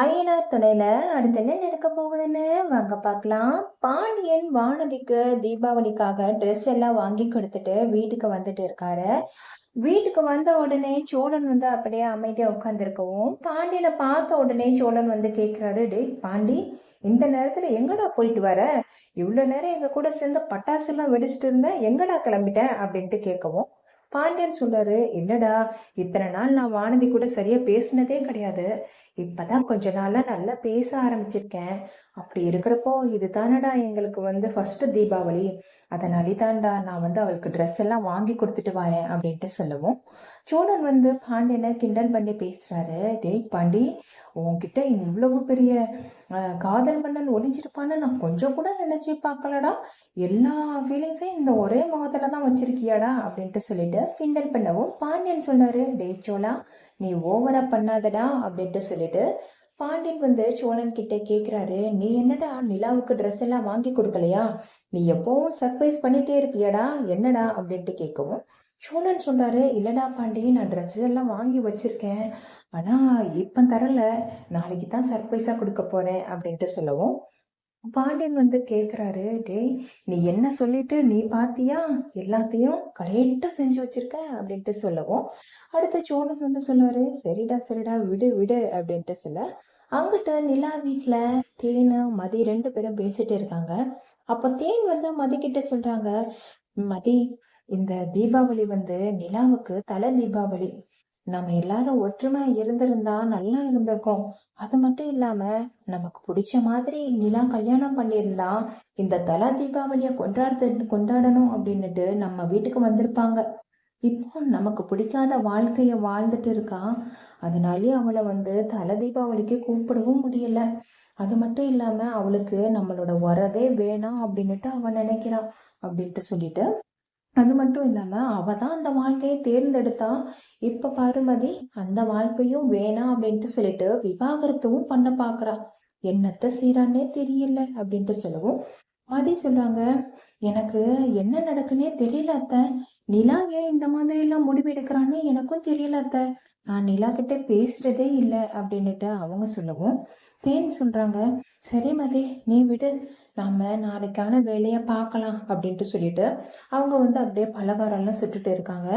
ஐயனார் துணையில அடுத்து என்ன நடக்க போகுதுன்னு? வாங்க பார்க்கலாம். பாண்டியன் வானதிக்கு தீபாவளிக்காக ட்ரெஸ் எல்லாம் வாங்கி கொடுத்துட்டு வீட்டுக்கு வந்துட்டு இருக்காரு. வீட்டுக்கு வந்த உடனே சோழன் வந்து அப்படியே அமைதியா உட்காந்துருக்கவும் பாண்டியனை பார்த்த உடனே சோழன் வந்து கேட்கிறாரு டேய் பாண்டி இந்த நேரத்துல எங்கடா போயிட்டு வர? இவ்வளவு நேரம் எங்க கூட சேர்ந்து பட்டாசு எல்லாம் வெடிச்சிட்டு இருந்த எங்கடா கிளம்பிட்ட? அப்படின்ட்டு கேட்கவும் பாண்டியன் சொல்றாரு இல்லடா இத்தனை நாள் நான் வானதி கூட சரியா பேசினதே கிடையாது. இப்பதான் கொஞ்ச நாளா நல்லா பேச ஆரம்பிச்சிருக்கேன். அப்படி இருக்கிறப்போ இது தானடா எங்களுக்கு வந்து ஃபர்ஸ்ட் தீபாவளி. அதனாலே தான்டா நான் வந்து அவளுக்கு ட்ரெஸ் எல்லாம் வாங்கி கொடுத்துட்டு வரேன் அப்படின்ட்டு சொல்லவும். சோழன் வந்து பாண்டியனை கிண்டல் பண்ணி பேசுகிறாரு டேய் பாண்டி உன்கிட்ட இவ்வளவு பெரிய காதல் மன்னன் ஒளிஞ்சிருப்பான்னு நான் கொஞ்சம் கூட நினச்சி பார்க்கலடா. எல்லா ஃபீலிங்ஸையும் இந்த ஒரே முகத்தில் தான் வச்சிருக்கியாடா அப்படின்ட்டு சொல்லிட்டு கிண்டல் பண்ணவும் பாண்டியன் சொன்னார் டேய் சோழா நீ ஓவரா பண்ணாதடா அப்படின்ட்டு சொல்லிட்டு பாண்டியன் வந்து சோழன் கிட்ட கேக்குறாரு நீ என்னடா நிலாவுக்கு ட்ரெஸ் எல்லாம் வாங்கி கொடுக்கலையா? நீ எப்பவும் சர்ப்ரைஸ் பண்ணிட்டே இருப்பியாடா என்னடா? அப்படின்ட்டு கேட்கவும் சோழன் சொல்றாரு இல்லடா பாண்டி நான் ட்ரெஸ் எல்லாம் வாங்கி வச்சிருக்கேன். ஆனா இப்ப தரல. நாளைக்கு தான் சர்ப்ரைஸா கொடுக்க போறேன். அப்படின்ட்டு சொல்லவும் பாண்டியன் வந்து கேட்குறாரு டேய் நீ என்ன சொல்லிட்டு நீ பாத்தியா? எல்லாத்தையும் கரெக்டாக செஞ்சு வச்சிருக்க அப்படின்ட்டு சொல்லவும். அடுத்து சோழன் வந்து சொல்லுவாரு சரிடா சரிடா விடு விடு அப்படின்ட்டு சொல்ல. அங்கிட்ட நிலா வீட்டில் தேனு மதி ரெண்டு பேரும் பேசிட்டு இருக்காங்க. அப்போ தேன் வந்து மதிக்கிட்ட சொல்றாங்க மதி இந்த தீபாவளி வந்து நிலாவுக்கு தலை தீபாவளி. நம்ம எல்லாரும் ஒற்றுமை இருந்திருந்தா நல்லா இருந்திருக்கும். அது மட்டும் இல்லாம நமக்கு பிடிச்ச மாதிரி நிலா கல்யாணம் பண்ணியிருந்தா இந்த தலா தீபாவளிய கொண்டாடுறது கொண்டாடணும் அப்படின்னுட்டு நம்ம வீட்டுக்கு வந்திருப்பாங்க. இப்போ நமக்கு பிடிக்காத வாழ்க்கைய வாழ்ந்துட்டு இருக்கா? அதனாலே அவளை வந்து தலை தீபாவளிக்கு கூப்பிடவும் முடியல. அது மட்டும் இல்லாம அவளுக்கு நம்மளோட உறவே வேணாம் அப்படின்னுட்டு அவன் நினைக்கிறான் அப்படின்ட்டு சொல்லிட்டு அது மட்டும் இல்லாம அவ தான் அந்த வாழ்க்கையை தேர்ந்தெடுத்தா. இப்ப பாருமதி அந்த வாழ்க்கையும் வேணாம் அப்படின்ட்டு சொல்லிட்டு விவாகரத்தும் பண்ண பாக்குறா. என்னத்த செய்யறான்னே தெரியல அப்படின்ட்டு சொல்லவும் மதி சொல்றாங்க எனக்கு என்ன நடக்குன்னே தெரியல அத்தை. நிலா ஏன் இந்த மாதிரி எல்லாம் முடிவெடுக்கிறான்னு எனக்கும் தெரியல அத்தை. நான் நிலா கிட்ட பேசுறதே இல்லை அப்படின்னுட்டு அவங்க சொல்லவும். தேன் சொல்றாங்க சரி மதி நீ விடு. நம்ம நாளைக்கான வேலையை பார்க்கலாம் அப்படின்ட்டு சொல்லிட்டு அவங்க வந்து அப்படியே பலகாரம்லாம் சுட்டுட்டு இருக்காங்க.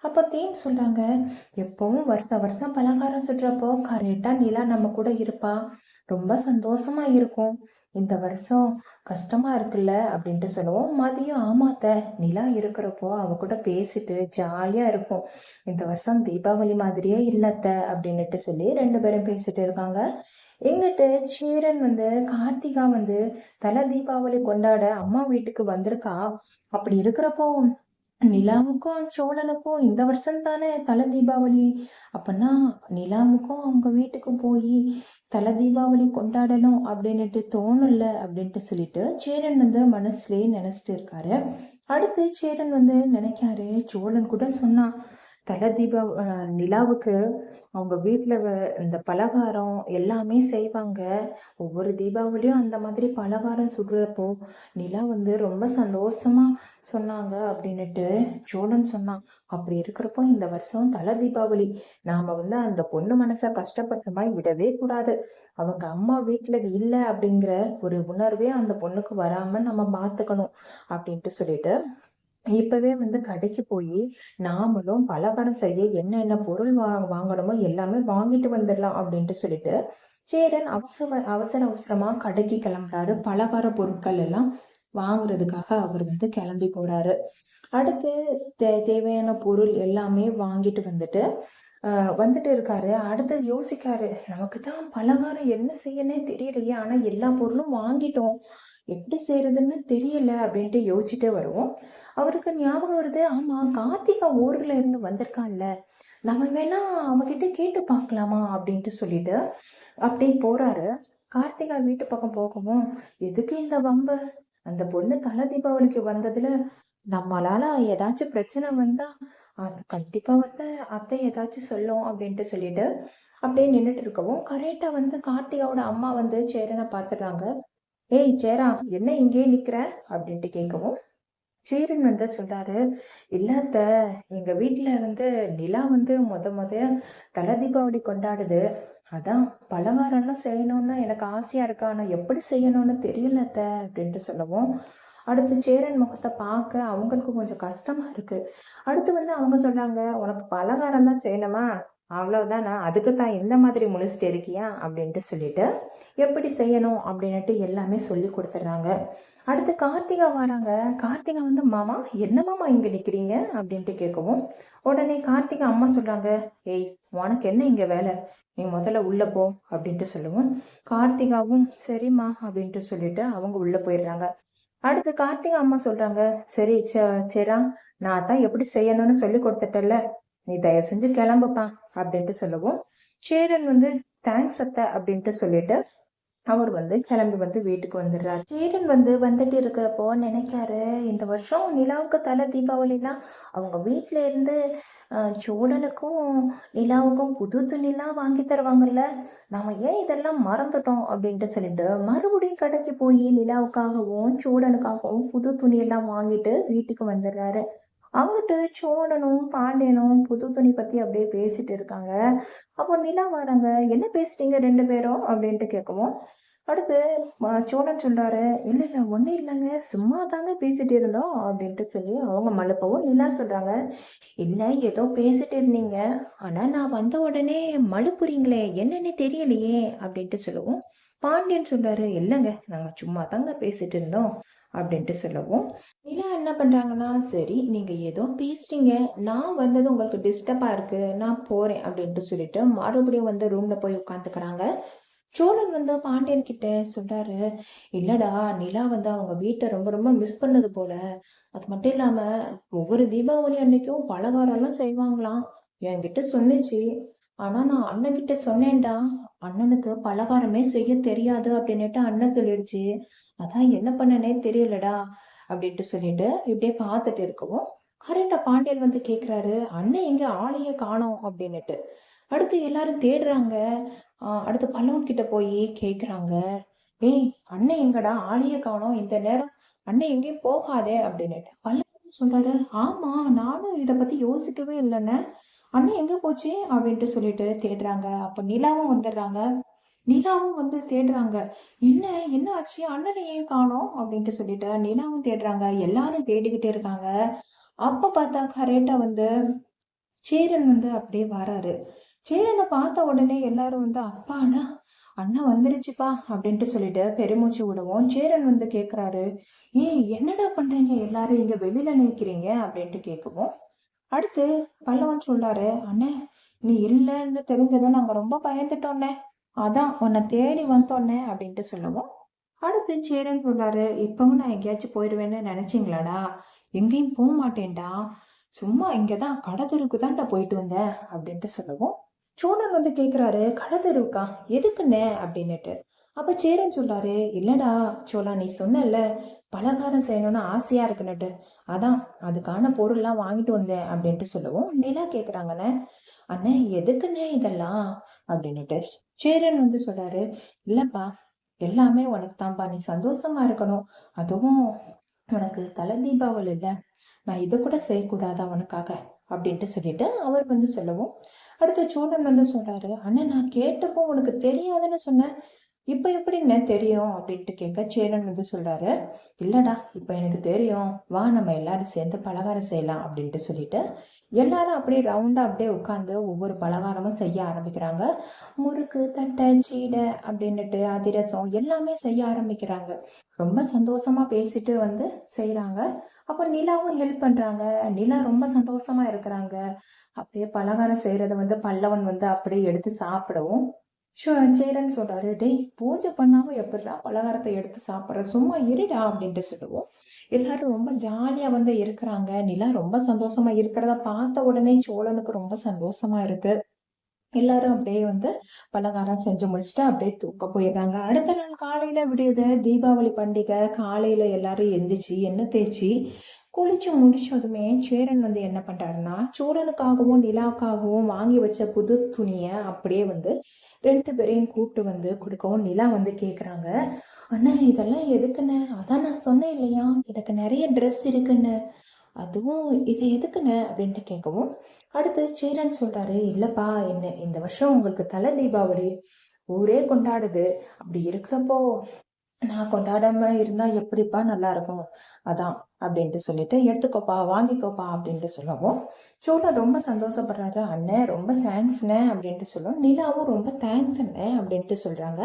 அப்போ தேன் சொல்றாங்க எப்பவும் வருஷம் வருஷம் பலகாரம் சுட்டுறப்போ கரெக்டா நிலா நம்ம கூட இருப்பா. ரொம்ப சந்தோஷமா இருக்கும். இந்த வருஷம் கஷ்டமாக இருக்குல்ல அப்படின்ட்டு சொல்லுவோம். மதியம் ஆமாத்த நிலா இருக்கிறப்போ அவ கூட பேசிட்டு ஜாலியாக இருக்கும் இந்த வருஷம் தீபாவளி மாதிரியே இல்லத்த அப்படின்னுட்டு சொல்லி ரெண்டு பேரும் பேசிட்டு இருக்காங்க. எங்கிட்ட சீரன் வந்து கார்த்திகா வந்து தலை தீபாவளி கொண்டாட அம்மா வீட்டுக்கு வந்திருக்கா? அப்படி இருக்கிறப்போ நிலாவுக்கும் சோழனுக்கும் இந்த வருஷம் தானே தலை தீபாவளி. அப்பனா நிலாவுக்கும் அவங்க வீட்டுக்கு போய் தலை தீபாவளி கொண்டாடணும் அப்படின்னுட்டு தோணல அப்படின்ட்டு சொல்லிட்டு சேரன் வந்து மனசுலயே நினைச்சிட்டு இருக்காரு. அடுத்து சேரன் வந்து நினைக்காரு சோழன் கூட சொன்னான் தலை தீபா அஹ் நிலாவுக்கு அவங்க வீட்டில் இந்த பலகாரம் எல்லாமே செய்வாங்க. ஒவ்வொரு தீபாவளியும் அந்த மாதிரி பலகாரம் சுடுறப்போ நிலா வந்து ரொம்ப சந்தோஷமா சொன்னாங்க அப்படின்னுட்டு சோழன் சொன்னான். அப்படி இருக்கிறப்போ இந்த வருஷம் தலை தீபாவளி நாம வந்து அந்த பொண்ணு மனசை கஷ்டப்பட்ட மாதிரி விடவே கூடாது. அவங்க அம்மா வீட்டுல இல்லை அப்படிங்கிற ஒரு உணர்வே அந்த பொண்ணுக்கு வராம நம்ம பார்த்துக்கணும் அப்படின்ட்டு சொல்லிட்டு இப்பவே வந்து கடைக்கு போய் நாமளும் பலகாரம் செய்ய என்னென்ன பொருள் வா வாங்கணுமோ எல்லாமே வாங்கிட்டு வந்துடலாம் அப்படின்ட்டு சொல்லிட்டு சேரன் அவசர அவசர அவசரமா கடைக்கு கிளம்புறாரு. பலகார பொருட்கள் எல்லாம் வாங்குறதுக்காக அவர் வந்து கிளம்பி போறாரு. அடுத்து தே தேவையான பொருள் எல்லாமே வாங்கிட்டு வந்துட்டு வந்துட்டு இருக்காரு. அடுத்து யோசிக்காரு நமக்கு தான் பலகாரம் என்ன செய்யனே தெரியலையே. ஆனா எல்லா பொருளும் வாங்கிட்டோம். எப்படி செய்யறதுன்னு தெரியல அப்படின்ட்டு யோசிச்சுட்டே வருவோம். அவருக்கு ஞாபகம் வருது ஆமாம் கார்த்திகா ஊரில் இருந்து வந்திருக்கான்ல. நம்ம வேணா அவகிட்ட கேட்டு பார்க்கலாமா அப்படின்ட்டு சொல்லிட்டு அப்படியே போறாரு. கார்த்திகா வீட்டு பக்கம் போகவும் எதுக்கு இந்த வம்பு? அந்த பொண்ணு தலை தீபாவளிக்கு வந்ததுல நம்மளால ஏதாச்சும் பிரச்சனை வந்தா அது கண்டிப்பா வந்து அத்தை ஏதாச்சும் சொல்லும் அப்படின்ட்டு சொல்லிட்டு அப்படியே நின்றுட்டு இருக்கவும் கரெக்டா வந்து கார்த்திகாவோட அம்மா வந்து சேரனை பார்த்துடுறாங்க. ஏய் சேரா என்ன இங்கேயே நிற்கிற அப்படின்ட்டு கேட்கவும் சேரன் வந்து சொல்றாரு இல்லாத எங்க வீட்டுல வந்து நிலா வந்து முத முத தலை தீபாவளி கொண்டாடுது. அதான் பலகாரம்லாம் செய்யணும்னு எனக்கு ஆசையா இருக்கா. ஆனா எப்படி செய்யணும்னு தெரியலத்த அப்படின்ட்டு சொல்லவும் அடுத்து சேரன் முகத்தை பார்க்க அவங்களுக்கு கொஞ்சம் கஷ்டமா இருக்கு. அடுத்து வந்து அவங்க சொல்றாங்க உனக்கு பலகாரம் தான் செய்யணுமா? அவ்வளவுதானா? அதுக்கு தான் இந்த மாதிரி முழிச்சிட்டு இருக்கியா? அப்படின்ட்டு சொல்லிட்டு எப்படி செய்யணும் அப்படின்ட்டு எல்லாமே சொல்லி கொடுத்துட்றாங்க. அடுத்து கார்த்திகா வராங்க. கார்த்திகா வந்து மாமா என்ன மாமா இங்கே நிற்கிறீங்க அப்படின்ட்டு கேட்கவும் உடனே கார்த்திகா அம்மா சொல்கிறாங்க ஏய் உனக்கு என்ன இங்கே வேலை? நீ முதல்ல உள்ளே போ அப்படின்ட்டு சொல்லுவோம் கார்த்திகாவும் சரிம்மா அப்படின்ட்டு சொல்லிட்டு அவங்க உள்ளே போயிடுறாங்க. அடுத்து கார்த்திகா அம்மா சொல்கிறாங்க சரி சரா நான் தான் எப்படி செய்யணும்னு சொல்லி கொடுத்துட்டல நீ தயவு செஞ்சு கிளம்புப்பா அப்படின்ட்டு சொல்லவும் சேரன் வந்து தேங்க்ஸ் அத்தை அப்படின்ட்டு சொல்லிட்டு அவர் வந்து கிளம்பி வந்து வீட்டுக்கு வந்துடுறாரு. சேரன் வந்து வந்துட்டு இருக்கிறப்போ நினைக்காரு இந்த வருஷம் நிலாவுக்கு தலை தீபாவளிலாம் அவங்க வீட்டில இருந்து சோழனுக்கும் நிலாவுக்கும் புது துணிலாம் வாங்கி தருவாங்கல்ல நாம ஏன் இதெல்லாம் மறந்துட்டோம்? அப்படின்ட்டு சொல்லிட்டு மறுபடியும் கடைக்கு போய் நிலாவுக்காகவும் சோழனுக்காகவும் புது துணியெல்லாம் வாங்கிட்டு வீட்டுக்கு வந்துடுறாரு. அங்கிட்டு சோழனும் பாண்டியனும் புது துணி பத்தி அப்படியே பேசிட்டு இருக்காங்க. அப்போ நிலா வராங்க என்ன பேசிட்டீங்க ரெண்டு பேரும்? அப்படின்ட்டு கேட்கவும் அடுத்து சோழன் சொல்றாரு இல்ல இல்ல ஒன்றும் இல்லைங்க சும்மா தாங்க பேசிட்டு இருந்தோம் அப்படின்ட்டு சொல்லி அவங்க மழுப்பவும் நிலா சொல்றாங்க இல்ல ஏதோ பேசிட்டு இருந்தீங்க ஆனா நான் வந்த உடனே மழுப்புறீங்களே என்னன்னு தெரியலையே அப்படின்ட்டு சொல்லுவோம் பாண்டியன் சொல்றாரு இல்லைங்க நாங்க சும்மா தாங்க பேசிட்டு இருந்தோம் அப்படின்ட்டு சொல்லவும். நிலா என்ன பண்ணுறாங்கன்னா சரி நீங்கள் ஏதோ பேசுகிறீங்க நான் வந்தது உங்களுக்கு டிஸ்டர்பாக இருக்குது நான் போகிறேன் அப்படின்ட்டு சொல்லிட்டு மறுபடியும் வந்து ரூமில் போய் உட்காந்துக்கிறாங்க. சோழன் வந்து பாண்டியன் கிட்ட சொல்றாரு இல்லடா நிலா வந்து அவங்க வீட்டை ரொம்ப ரொம்ப மிஸ் பண்ணது போல. அது மட்டும் இல்லாம ஒவ்வொரு தீபாவளி அன்னைக்கும் பலகாரம் எல்லாம் செய்வாங்களாம். என்கிட்ட சொன்னிச்சு. ஆனா நான் அண்ணன் கிட்ட சொன்னேன்டா. அண்ணனுக்கு பலகாரமே செய்ய தெரியாது அப்படின்னுட்டு அண்ணன் சொல்லிடுச்சு அதான் என்ன பண்ணனே தெரியலடா அப்படின்ட்டு சொல்லிட்டு இப்படியே பார்த்துட்டு இருக்கவும் கரெக்டா பாண்டியன் வந்து கேக்குறாரு அண்ணன் எங்க ஆளையே காணோம் அப்படின்னுட்டு. அடுத்து எல்லாரும் தேடுறாங்க. அடுத்து பல்லவன் கிட்ட போய் கேக்குறாங்க. ஏய் அண்ணன் எங்கடா ஆளையே காணோம்? இந்த நேரம் அண்ணன் எங்கேயும் போகாதே அப்படின்னுட்டு. பல்லவன் சொல்றாரு ஆமா நானும் இத பத்தி யோசிக்கவே இல்லைன்னு அண்ணன் எங்கே போச்சு? அப்படின்ட்டு சொல்லிட்டு தேடுறாங்க. அப்போ நிலாவும் வந்துடுறாங்க. நிலாவும் வந்து தேடுறாங்க. என்ன? என்ன ஆச்சு? அண்ணனையே காணோம். அப்படின்ட்டு சொல்லிட்டு நிலாவும் தேடுறாங்க. எல்லாரும் தேடிக்கிட்டே இருக்காங்க. அப்ப பார்த்தா கரெக்டா வந்து சேரன் வந்து அப்படியே வராரு. சேரனை பார்த்த உடனே எல்லாரும் வந்து அப்பாடா அண்ணா வந்துருச்சுப்பா. அப்படின்ட்டு சொல்லிட்டு பெருமூச்சு விடுவோம். சேரன் வந்து கேட்குறாரு ஏய் என்னடா பண்றீங்க? எல்லாரும் இங்க வெளியில நினைக்கிறீங்க அப்படின்ட்டு கேட்குவோம் அடுத்து பல்லவன் சொல்றாரு அண்ணே நீ இல்லைன்னு தெரிஞ்சதும் நாங்க ரொம்ப பயந்துட்டோன்னே அதான் உன்னை தேடி வந்தோன்னே அப்படின்ட்டு சொல்லுவோம். அடுத்து சேரன் சொல்றாரு இப்பவும் நான் எங்கேயாச்சும் போயிடுவேன்னு நினைச்சிங்களாடா? எங்கேயும் போக மாட்டேன்டா. சும்மா இங்கதான் கடத்தெருவுக்கு தான்டா போயிட்டு வந்தேன் அப்படின்ட்டு சொல்லுவோம். சோழன் வந்து கேட்குறாரு கடத்தெருவுக்கா எதுக்குண்ணே? அப்படின்னுட்டு. அப்ப சேரன் சொல்றாரு இல்லடா சோலா நீ சொன்னல பலகாரம் செய்யணும்னு ஆசையா இருக்குன்னுட்டு. அதான் அதுக்கான பொருள்லாம் வாங்கிட்டு வந்தேன் அப்படின்ட்டு சொல்லவும் நிலா கேட்குறாங்கண்ணே அண்ணே எதுக்குண்ணே இதெல்லாம்? அப்படின்னுட்டு சேரன் வந்து சொல்றாரு இல்லப்பா எல்லாமே உனக்கு தான்ப்பா நீ சந்தோஷமா இருக்கணும். அதுவும் உனக்கு தலை தீபாவளி இல்ல நான் இதை கூட செய்யக்கூடாதா உனக்காக? அப்படின்ட்டு சொல்லிட்டு அவர் வந்து சொல்லவும் அடுத்த சோழன் வந்து சொல்றாரு அண்ணன் நான் கேட்டப்போ உனக்கு தெரியாதுன்னு சொன்னேன். இப்போ எப்படின்னு தெரியும் அப்படின்ட்டு கேட்க சேரன் வந்து சொல்கிறாரு இல்லைடா இப்போ எனக்கு தெரியும். வா நம்ம எல்லாரும் சேர்ந்து பலகாரம் செய்யலாம் அப்படின்ட்டு சொல்லிட்டு எல்லாரும் அப்படியே ரவுண்டாக அப்படியே உட்காந்து ஒவ்வொரு பலகாரமும் செய்ய ஆரம்பிக்கிறாங்க. முறுக்கு தட்டை சீடை அப்படின்னுட்டு அதிரசம் எல்லாமே செய்ய ஆரம்பிக்கிறாங்க. ரொம்ப சந்தோஷமா பேசிட்டு வந்து செய்கிறாங்க அப்போ நிலாவும் ஹெல்ப் பண்ணுறாங்க நிலா ரொம்ப சந்தோஷமாக இருக்கிறாங்க. அப்படியே பலகாரம் செய்கிறத வந்து பல்லவன் வந்து அப்படியே எடுத்து சாப்பிடவும் சேரன் சொல்கிறாரு டேய் பூஜை பண்ணாமல் எப்படிடா பலகாரத்தை எடுத்து சாப்பிட்ற? சும்மா இருடா அப்படின்ட்டு சொல்லுவோம். எல்லாரும் ரொம்ப ஜாலியாக வந்து இருக்கிறாங்க. நிலா ரொம்ப சந்தோஷமா இருக்கிறத பார்த்த உடனே சோழனுக்கு ரொம்ப சந்தோஷமா இருக்கு. எல்லாரும் அப்படியே வந்து பலகாரம் செஞ்சு முடிச்சுட்டு அப்படியே தூக்க போயிடுறாங்க. அடுத்த நாள் காலையில விடியுது. தீபாவளி பண்டிகை. காலையில எல்லாரும் எந்திரிச்சு எண்ணெய் தேய்ச்சி குளிச்சு முடிச்சதுமே சேரன் வந்து என்ன பண்ணுறாருன்னா சூடனுக்காகவும் நிலாவுக்காகவும் வாங்கி வச்ச புது துணியை அப்படியே வந்து ரெண்டு பேரையும் கூப்பிட்டு வந்து கொடுக்கவும் நிலா வந்து கேட்குறாங்க அண்ணா இதெல்லாம் எதுக்குன்னு அதான் நான் சொன்னேன் இல்லையா? எனக்கு நிறைய ட்ரெஸ் இருக்குன்னு. அதுவும் இது எதுக்குன்னு அப்படின்ட்டு கேட்கவும் அடுத்து சேரன் சொல்கிறாரு இல்லைப்பா என்ன இந்த வருஷம் உங்களுக்கு தலை தீபாவளி. ஊரே கொண்டாடுது. அப்படி இருக்கிறப்போ நான் கொண்டாடாம இருந்தா எப்படிப்பா நல்லா இருக்கும்? அதான் அப்படின்ட்டு சொல்லிட்டு எடுத்துக்கோப்பா வாங்கிக்கோப்பா அப்படின்ட்டு சொல்லவும் சோழன் ரொம்ப சந்தோஷப்படுறாரு அண்ணன் ரொம்ப தேங்க்ஸ்ண்ணே அப்படின்ட்டு சொல்லுவோம் நிலாவும் ரொம்ப தேங்க்ஸ் அண்ணே அப்படின்ட்டு சொல்றாங்க.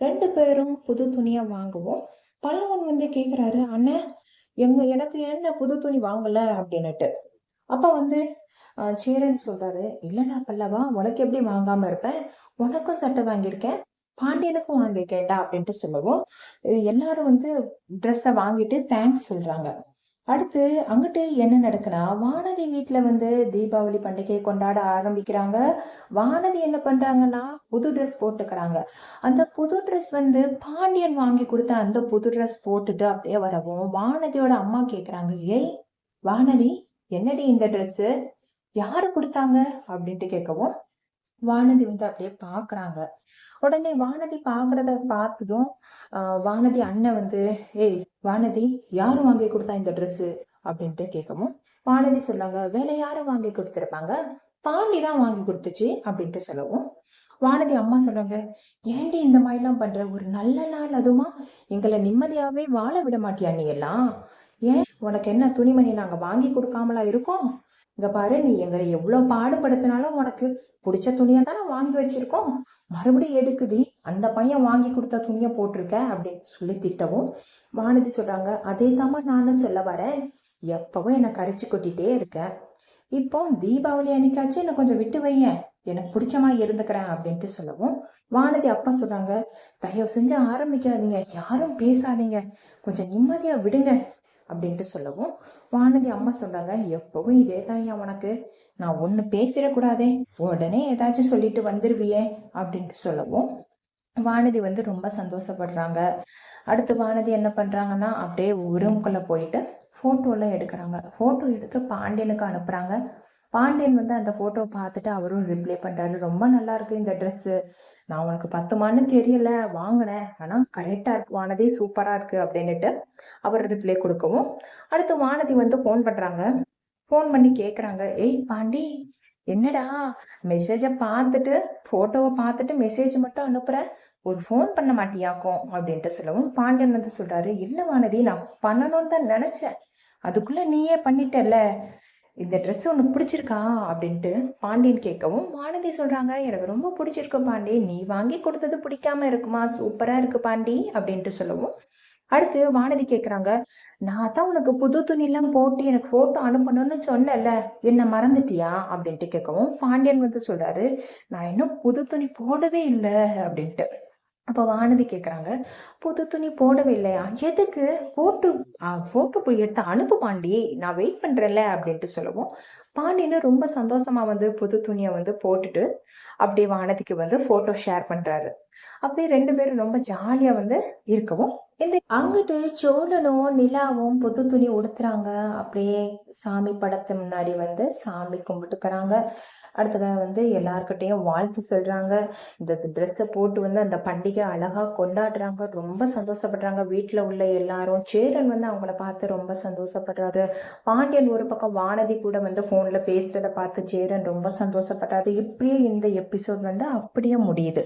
ரெண்டு பேரும் புது துணியை வாங்குவோம். பல்லவன் வந்து கேக்குறாரு அண்ணன் எங்க எனக்கு என்ன புது துணி வாங்கல? அப்படின்னுட்டு. அப்ப வந்து சேரன் சொல்றாரு இல்லடா பல்லவா உனக்கு எப்படி வாங்காம இருப்பேன் உனக்கும் சட்டை வாங்கியிருக்கேன் பாண்டியனுக்கும் வாங்கியிருக்கேன்டா அப்படின்ட்டு சொல்லவும். எல்லாரும் வந்து ட்ரெஸ்ஸை வாங்கிட்டு தேங்க்ஸ் சொல்கிறாங்க அடுத்து அங்கிட்டு என்ன நடக்குன்னா வானதி வீட்டில் வந்து தீபாவளி பண்டிகையை கொண்டாட ஆரம்பிக்கிறாங்க. வானதி என்ன பண்ணுறாங்கன்னா புது ட்ரெஸ் போட்டுக்கிறாங்க. அந்த புது ட்ரெஸ் வந்து பாண்டியன் வாங்கி கொடுத்த அந்த புது ட்ரெஸ் போட்டுட்டு அப்படியே வரவும் வானதியோட அம்மா கேட்குறாங்க ஏய் வானதி என்னடி இந்த ட்ரெஸ்ஸு யாரு கொடுத்தாங்க? அப்படின்ட்டு கேட்கவும் வானதி வந்து அப்படியே பாக்குறாங்க. உடனே வானதி பாக்குறத பார்த்ததும் ஆஹ் வானதி அண்ணன் வந்து ஏய் வானதி யாரு வாங்கி கொடுத்தா இந்த Dress அப்படின்ட்டு கேட்கவும் வானதி சொன்னாங்க வேற யாரும் வாங்கி கொடுத்துருப்பாங்க? பாண்டி தான் வாங்கி கொடுத்துச்சு. அப்படின்ட்டு சொல்லவும் வானதி அம்மா சொல்றாங்க ஏண்டி இந்த மாதிரிலாம் பண்ற? ஒரு நல்ல நாள் அதுமா? எங்களை நிம்மதியாவே வாழ விட மாட்டியா நீ எல்லாம்? ஏன் உனக்கு என்ன துணிமணி நாங்க வாங்கி கொடுக்காமலா இருக்கோம்? இங்கே பாரு நீ எங்களை எவ்வளோ பாடுபடுத்தினாலும் உனக்கு பிடிச்ச துணியை தானே வாங்கி வச்சிருக்கோம். மறுபடியும் எடுக்குதி அந்த பையன் வாங்கி கொடுத்த துணியை போட்டிருக்க அப்படின்னு சொல்லி திட்டவும் வானதி சொல்கிறாங்க அதே தாம்மா நானும் சொல்ல வரேன். எப்பவும் என்னை கரைச்சி கொட்டிகிட்டே இருக்கேன் இப்போ தீபாவளி அன்னைக்காச்சும் என்னை கொஞ்சம் விட்டு வையேன். எனக்கு பிடிச்ச மாதிரி இருந்துக்கிறேன் அப்படின்ட்டு சொல்லவும் வானதி அப்பா சொல்கிறாங்க தயவு செஞ்சு ஆரம்பிக்காதீங்க. யாரும் பேசாதீங்க. கொஞ்சம் நிம்மதியாக விடுங்க. அப்படின்ட்டு சொல்லவும் வானதி அம்மா சொல்றாங்க எப்பவும் இதே தான் உனக்கு. நான் ஒன்று பேசிடக்கூடாதே. உடனே ஏதாச்சும் சொல்லிட்டு வந்துருவியே அப்படின்ட்டு சொல்லவும் வானதி வந்து ரொம்ப சந்தோஷப்படுறாங்க. அடுத்து வானதி என்ன பண்ணுறாங்கன்னா அப்படியே ரூம்குள்ள போயிட்டு ஃபோட்டோலாம் எடுக்கிறாங்க. ஃபோட்டோ எடுத்து பாண்டியனுக்கு அனுப்புகிறாங்க பாண்டியன் வந்து அந்த ஃபோட்டோவை பார்த்துட்டு அவரும் ரிப்ளை பண்றாரு. ரொம்ப நல்லா இருக்கு இந்த ட்ரெஸ்ஸு நான் உனக்கு பத்துமான்னு தெரியல வாங்கினேன். ஆனா கரெக்டா இருக்கு. வானதி சூப்பரா இருக்கு அப்படின்னுட்டு அவர் ரிப்ளை கொடுக்கவும் அடுத்து வானதி வந்து ஃபோன் பண்றாங்க. ஃபோன் பண்ணி கேக்குறாங்க. ஏய் பாண்டி என்னடா? மெசேஜை பார்த்துட்டு போட்டோவை பார்த்துட்டு மெசேஜ் மட்டும் அனுப்புகிற ஒரு ஃபோன் பண்ண மாட்டியாக்கும் அப்படின்ட்டு சொல்லவும் பாண்டியன் வந்து சொல்றாரு இல்லை வானதி நான் பண்ணணும்னு தான் நினைச்சேன். அதுக்குள்ள நீயே பண்ணிட்டல இந்த ட்ரெஸ் உனக்கு பிடிச்சிருக்கா? அப்படின்ட்டு பாண்டியன் கேட்கவும் வானதி சொல்கிறாங்க எனக்கு ரொம்ப பிடிச்சிருக்கு பாண்டி. நீ வாங்கி கொடுத்தது பிடிக்காம இருக்குமா? சூப்பராக இருக்கு பாண்டி அப்படின்ட்டு சொல்லவும். அடுத்து வானதி கேட்குறாங்க நான் தான் உனக்கு புது துணிலாம் போட்டு எனக்கு ஃபோட்டோ அனுப்பணும்னு சொன்னேன்ல என்ன மறந்துட்டியா? அப்படின்ட்டு கேட்கவும் பாண்டியன் வந்து சொல்கிறாரு நான் இன்னும் புது துணி போடவே இல்லை அப்படின்ட்டு. அப்போ வானதி கேட்குறாங்க புது துணி போடவில்லையா? எதுக்கு? போட்டு போட்டு எடுத்து அனுப்பு பாண்டி. நான் வெயிட் பண்ணுறேன்ல அப்படின்ட்டு சொல்லுவோம் பாண்டின்னு ரொம்ப சந்தோஷமாக வந்து புது துணியை வந்து போட்டுட்டு அப்படியே வானதிக்கு வந்து போட்டோ ஷேர் பண்றாரு. அப்படியே ரெண்டு பேரும் ரொம்ப ஜாலியா வந்து இருக்கவும் இந்த அங்கிட்டு சோழனும் நிலாவும் புது துணி உடுத்துறாங்க. அப்படியே சாமி படத்து முன்னாடி வந்து சாமி கும்பிட்டுக்கிறாங்க. அடுத்ததாக வந்து எல்லாருக்கிட்டையும் வாழ்த்து சொல்றாங்க. இந்த ட்ரெஸ்ஸை போட்டு வந்து அந்த பண்டிகை அழகா கொண்டாடுறாங்க. ரொம்ப சந்தோஷப்படுறாங்க. வீட்டில் உள்ள எல்லாரும். சேரன் வந்து அவங்கள பார்த்து ரொம்ப சந்தோஷப்படுறாரு. பாண்டியன் ஒரு பக்கம் வானதி கூட வந்து ஃபோனில் பேசுகிறத பார்த்து சேரன் ரொம்ப சந்தோஷப்படுறாரு. இப்படியே இந்த எபிசோட் வந்து அப்படியே முடியுது.